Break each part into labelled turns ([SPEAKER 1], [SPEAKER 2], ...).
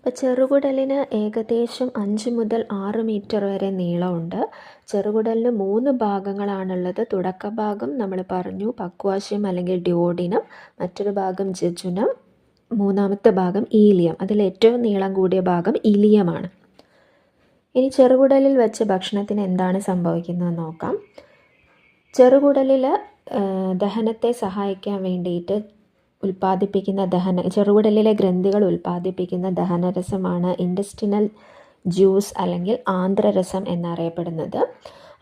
[SPEAKER 1] അപ്പോൾ ചെറുകുടലിന് ഏകദേശം അഞ്ച് മുതൽ ആറ് മീറ്റർ വരെ നീളമുണ്ട്. ചെറുകുടലിന് മൂന്ന് ഭാഗങ്ങളാണുള്ളത്. തുടക്ക ഭാഗം നമ്മൾ പറഞ്ഞു പക്വാശ്യം അല്ലെങ്കിൽ ഡ്യോഡിനം മറ്റൊരു ഭാഗം ജജുനം മൂന്നാമത്തെ ഭാഗം ഈലിയം. അതിൽ ഏറ്റവും നീളം കൂടിയ ഭാഗം ഇലിയമാണ് ഇനി ചെറുകുടലിൽ വെച്ച് ഭക്ഷണത്തിന് എന്താണ് സംഭവിക്കുന്നത് നോക്കാം. ചെറുകുടലിൽ ദഹനത്തെ സഹായിക്കാൻ വേണ്ടിയിട്ട് ഉൽപ്പാദിപ്പിക്കുന്ന ദഹന ചെറുകുടലിലെ ഗ്രന്ഥികൾ ഉൽപ്പാദിപ്പിക്കുന്ന ദഹനരസമാണ് ഇൻഡസ്റ്റിനൽ ജ്യൂസ് അല്ലെങ്കിൽ ആന്ധ്രരസം എന്നറിയപ്പെടുന്നത്.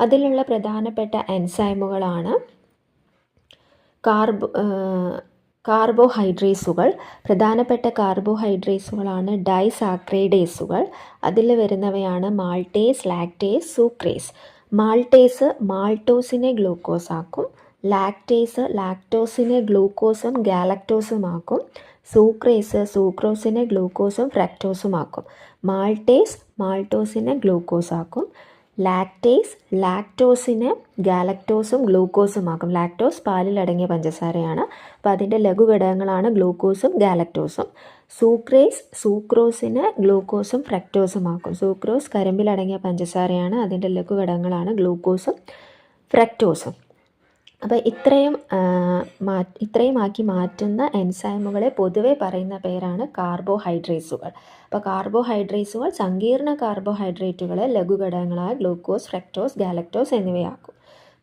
[SPEAKER 1] അതിലുള്ള പ്രധാനപ്പെട്ട എൻസൈമുകളാണ് കാർബോ കാർബോഹൈഡ്രേറ്റ്സുകൾ പ്രധാനപ്പെട്ട കാർബോഹൈഡ്രേറ്റ്സുകളാണ് ഡൈസാക്രൈഡേസുകൾ അതിൽ വരുന്നവയാണ് മാൾട്ടേസ് ലാക്ടേസ് സൂക്രേസ് മാൾട്ടേസ് മാൾട്ടോസിനെ ഗ്ലൂക്കോസ് ആക്കും. ലാക്ടേസ് ലാക്ടോസിനെ ഗ്ലൂക്കോസും ഗാലക്ടോസും ആക്കും സൂക്രേസ് സൂക്രോസിനെ ഗ്ലൂക്കോസും ഫ്രക്ടോസും ആക്കും മാൾട്ടേസ് മാൾട്ടോസിനെ ഗ്ലൂക്കോസാക്കും. ലാക്ടേസ് ലാക്ടോസിനെ ഗാലക്ടോസും ഗ്ലൂക്കോസും ആക്കും ലാക്ടോസ് പാലിലടങ്ങിയ പഞ്ചസാരയാണ്. അപ്പോൾ അതിന്റെ ലഘുഘടകങ്ങളാണ് ഗ്ലൂക്കോസും ഗാലക്ടോസും. സൂക്രേസ് സൂക്രോസിനെ ഗ്ലൂക്കോസും ഫ്രക്ടോസും ആക്കും സൂക്രോസ് കരിമ്പിലടങ്ങിയ പഞ്ചസാരയാണ്. അതിന്റെ ലഘുഘടകങ്ങളാണ് ഗ്ലൂക്കോസും ഫ്രക്ടോസും. അപ്പോൾ ഇത്രയും മാ ഇത്രയും ആക്കി മാറ്റുന്ന എൻസൈമുകളെ പൊതുവെ പറയുന്ന പേരാണ് കാർബോഹൈഡ്രേറ്റ്സുകൾ. അപ്പോൾ കാർബോഹൈഡ്രേറ്റ്സുകൾ സങ്കീർണ കാർബോഹൈഡ്രേറ്റുകളെ ലഘുഘടകങ്ങളായ ഗ്ലൂക്കോസ് ഫ്രക്ടോസ് ഗാലക്ടോസ് എന്നിവയാക്കും.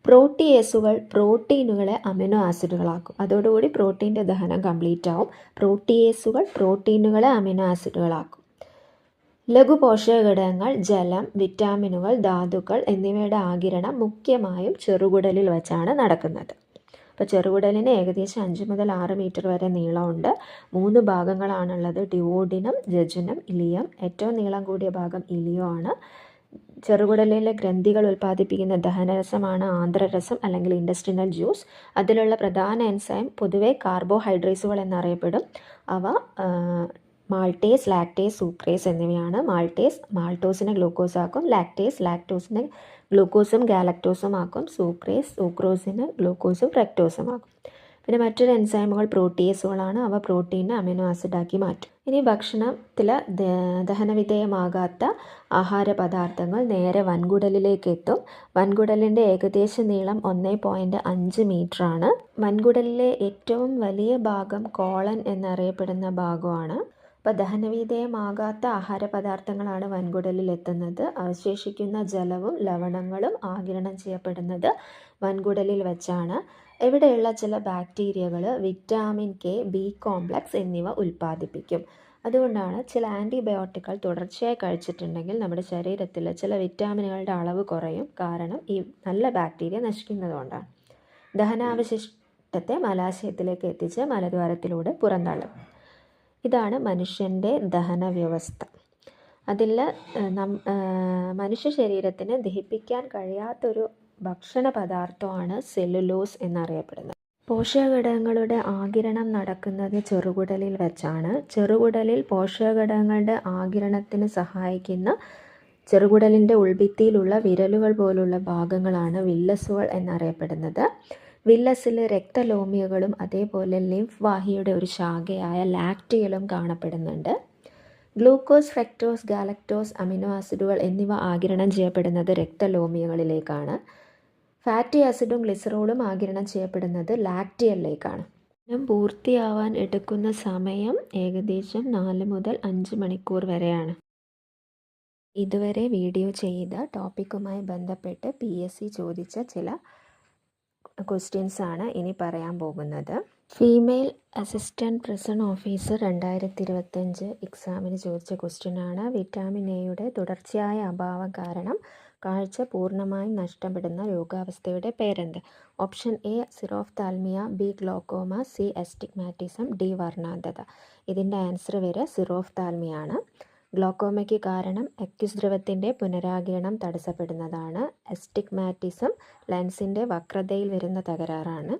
[SPEAKER 1] പ്രോട്ടിയേസുകൾ പ്രോട്ടീനുകളെ അമിനോ ആസിഡുകളാക്കും. അതോടുകൂടി പ്രോട്ടീന്റെ ദഹനം കംപ്ലീറ്റ് ആവും പ്രോട്ടിയേസുകൾ പ്രോട്ടീനുകളെ അമിനോ ആസിഡുകളാക്കും. ലഘു പോഷകഘടകങ്ങൾ ജലം വിറ്റാമിനുകൾ ധാതുക്കൾ എന്നിവയുടെ ആകിരണം മുഖ്യമായും ചെറുകുടലിൽ വെച്ചാണ് നടക്കുന്നത്. അപ്പോൾ ചെറുകുടലിന് ഏകദേശം അഞ്ച് മുതൽ ആറ് മീറ്റർ വരെ നീളമുണ്ട്. മൂന്ന് ഭാഗങ്ങളാണുള്ളത്. ഡിവോഡിനം രജനം ഇലിയം. ഏറ്റവും നീളം കൂടിയ ഭാഗം ഇലിയോ ആണ്. ചെറുകുടലിലെ ഗ്രന്ഥികൾ ഉൽപ്പാദിപ്പിക്കുന്ന ദഹനരസമാണ് ആന്ധ്രരസം അല്ലെങ്കിൽ ഇൻഡസ്ട്രിനൽ ജ്യൂസ് അതിലുള്ള പ്രധാന എൻസൈം പൊതുവെ കാർബോഹൈഡ്രേറ്റ്സുകൾ എന്നറിയപ്പെടും. അവ മാൾട്ടേസ് ലാക്ടേസ് സൂക്രേസ് എന്നിവയാണ്. മാൾട്ടേസ് മാൾട്ടോസിനെ ഗ്ലൂക്കോസ് ആക്കും. ലാക്ടേസ് ലാക്ടോസിനെ ഗ്ലൂക്കോസും ഗാലക്ടോസും ആക്കും. സൂക്രേസ് സൂക്രോസിന് ഗ്ലൂക്കോസും ഫ്രക്ടോസും ആക്കും. പിന്നെ മറ്റൊരു എൻസൈമുകൾ പ്രോട്ടീസുകളാണ് അവ പ്രോട്ടീനെ അമിനോ ആസിഡാക്കി മാറ്റും. ഇനി ഭക്ഷണത്തിൽ ദഹനവിധേയമാകാത്ത ആഹാര പദാർത്ഥങ്ങൾ നേരെ വൻകുടലിലേക്ക് എത്തും. വൻകുടലിന്റെ ഏകദേശ നീളം ഒന്ന് പോയിന്റ് അഞ്ച് മീറ്ററാണ് വൻകുടലിലെ ഏറ്റവും വലിയ ഭാഗം കോളൻ എന്നറിയപ്പെടുന്ന ഭാഗമാണ്. അപ്പോൾ ദഹനവിധേയമാകാത്ത ആഹാരപദാർത്ഥങ്ങളാണ് വൻകുടലിൽ എത്തുന്നത് അവശേഷിക്കുന്ന ജലവും ലവണങ്ങളും ആകിരണം ചെയ്യപ്പെടുന്നത് വൻകുടലിൽ വെച്ചാണ്. ഇവിടെയുള്ള ചില ബാക്ടീരിയകൾ വിറ്റാമിൻ കെ ബി കോംപ്ലക്സ് എന്നിവ ഉൽപ്പാദിപ്പിക്കും. അതുകൊണ്ടാണ് ചില ആന്റിബയോട്ടിക്കുകൾ തുടർച്ചയായി കഴിച്ചിട്ടുണ്ടെങ്കിൽ നമ്മുടെ ശരീരത്തിൽ ചില വിറ്റാമിനുകളുടെ അളവ് കുറയും. കാരണം ഈ നല്ല ബാക്ടീരിയ നശിക്കുന്നതുകൊണ്ടാണ്. ദഹനാവശിഷ്ടത്തെ മലാശയത്തിലേക്ക് എത്തിച്ച് മലദ്വാരത്തിലൂടെ പുറന്തള്ളും. ഇതാണ് മനുഷ്യന്റെ ദഹന വ്യവസ്ഥ അതിൽ മനുഷ്യ ശരീരത്തിന് ദഹിപ്പിക്കാൻ കഴിയാത്തൊരു ഭക്ഷണ പദാർത്ഥമാണ് സെല്ലുലോസ് എന്നറിയപ്പെടുന്നത്. പോഷകഘടകങ്ങളുടെ ആകിരണം നടക്കുന്നത് ചെറുകുടലിൽ വെച്ചാണ്. ചെറുകുടലിൽ പോഷകഘടകങ്ങളുടെ ആകിരണത്തിന് സഹായിക്കുന്ന ചെറുകുടലിന്റെ ഉൾഭിത്തിയിലുള്ള വിരലുകൾ പോലുള്ള ഭാഗങ്ങളാണ് വില്ലസുകൾ എന്നറിയപ്പെടുന്നത്. വില്ലസിൽ രക്തലോമിയകളും അതേപോലെ ലിംഫ് വാഹിയുടെ ഒരു ശാഖയായ ലാക്റ്റിയലും കാണപ്പെടുന്നുണ്ട്. ഗ്ലൂക്കോസ് ഫ്രക്ടോസ് ഗാലക്ടോസ് അമിനോ ആസിഡുകൾ എന്നിവ ആകിരണം ചെയ്യപ്പെടുന്നത് രക്തലോമിയകളിലേക്കാണ്. ഫാറ്റി ആസിഡും ഗ്ലിസറോളും ആകിരണം ചെയ്യപ്പെടുന്നത് ലാക്റ്റിയലിലേക്കാണ്. പൂർത്തിയാവാൻ എടുക്കുന്ന സമയം ഏകദേശം നാല് മുതൽ അഞ്ച് മണിക്കൂർ വരെയാണ്. ഇതുവരെ വീഡിയോ ചെയ്ത ടോപ്പിക്കുമായി ബന്ധപ്പെട്ട് പി എസ് സി ചോദിച്ച ചില ക്വസ്റ്റ്യൻസ് ആണ് ഇനി പറയാൻ പോകുന്നത്. ഫീമെയിൽ അസിസ്റ്റന്റ് പ്രിസൺ ഓഫീസർ രണ്ടായിരത്തി ഇരുപത്തഞ്ച് എക്സാമിന് ചോദിച്ച ക്വസ്റ്റ്യൻ ആണ്. വിറ്റാമിൻ എയുടെ തുടർച്ചയായ അഭാവം കാരണം കാഴ്ച പൂർണമായും നഷ്ടപ്പെടുന്ന രോഗാവസ്ഥയുടെ പേരെന്ത് option A xerophthalmia B glaucoma C astigmatism D വർണാന്തത. ഇതിന്റെ ആൻസർ വരെ സിറോഫ്താൽമിയാണ് ഗ്ലോക്കോമയ്ക്ക് കാരണം അക്യുസ് ദ്രവത്തിന്റെ പുനരാകിരണം തടസ്സപ്പെടുന്നതാണ്. എസ്റ്റിഗ്മാറ്റിസം ലെൻസിന്റെ വക്രതയിൽ വരുന്ന തകരാറാണ്.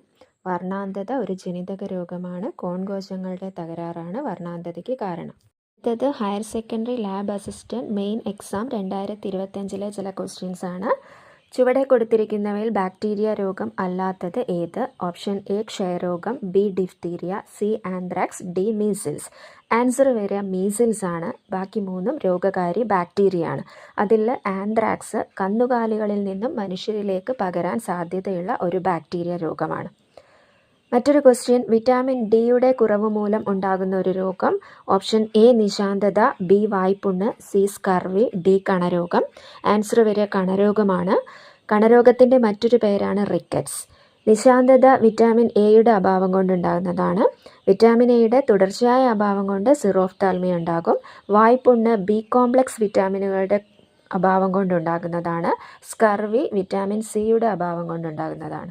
[SPEAKER 1] വർണാന്തത ഒരു ജനിതക രോഗമാണ്. കോൺകോശങ്ങളുടെ തകരാറാണ് വർണാന്തതയ്ക്ക് കാരണം. അടുത്തത് higher secondary lab assistant main exam രണ്ടായിരത്തി ഇരുപത്തഞ്ചിലെ ചില ക്വസ്റ്റ്യൻസ് ആണ് ചുവടെ കൊടുത്തിരിക്കുന്നവയിൽ ബാക്ടീരിയ രോഗം അല്ലാത്തത് ഏത്? Option A ക്ഷയരോഗം B diphtheria C anthrax D measles. Answer വരിക മീസിൽസ് ആണ്. ബാക്കി മൂന്നും രോഗകാരി ബാക്ടീരിയ ആണ്. അതിൽ ആന്ത്രാക്സ് കന്നുകാലികളിൽ നിന്നും മനുഷ്യരിലേക്ക് പകരാൻ സാധ്യതയുള്ള ഒരു ബാക്ടീരിയ രോഗമാണ്. മറ്റൊരു ക്വസ്റ്റ്യൻ വിറ്റാമിൻ ഡിയുടെ കുറവ് മൂലം ഉണ്ടാകുന്ന ഒരു രോഗം. ഓപ്ഷൻ എ നിശാന്തത. ബി വായ്പുണ്ണ്. സി സ്കർവി ഡി കണരോഗം. ആൻസർ വരെ കണരോഗമാണ്. കണരോഗത്തിന്റെ മറ്റൊരു പേരാണ് റിക്കറ്റ്സ് നിശാന്തത വിറ്റാമിൻ എയുടെ അഭാവം കൊണ്ടുണ്ടാകുന്നതാണ് വിറ്റാമിൻ എയുടെ തുടർച്ചയായ അഭാവം കൊണ്ട് സിറോഫ്താൽമി ഉണ്ടാകും. വായ്പുണ്ണ് ബി കോംപ്ലക്സ് വിറ്റാമിനുകളുടെ അഭാവം കൊണ്ടുണ്ടാകുന്നതാണ് സ്കർവി വിറ്റാമിൻ സിയുടെ അഭാവം കൊണ്ടുണ്ടാകുന്നതാണ്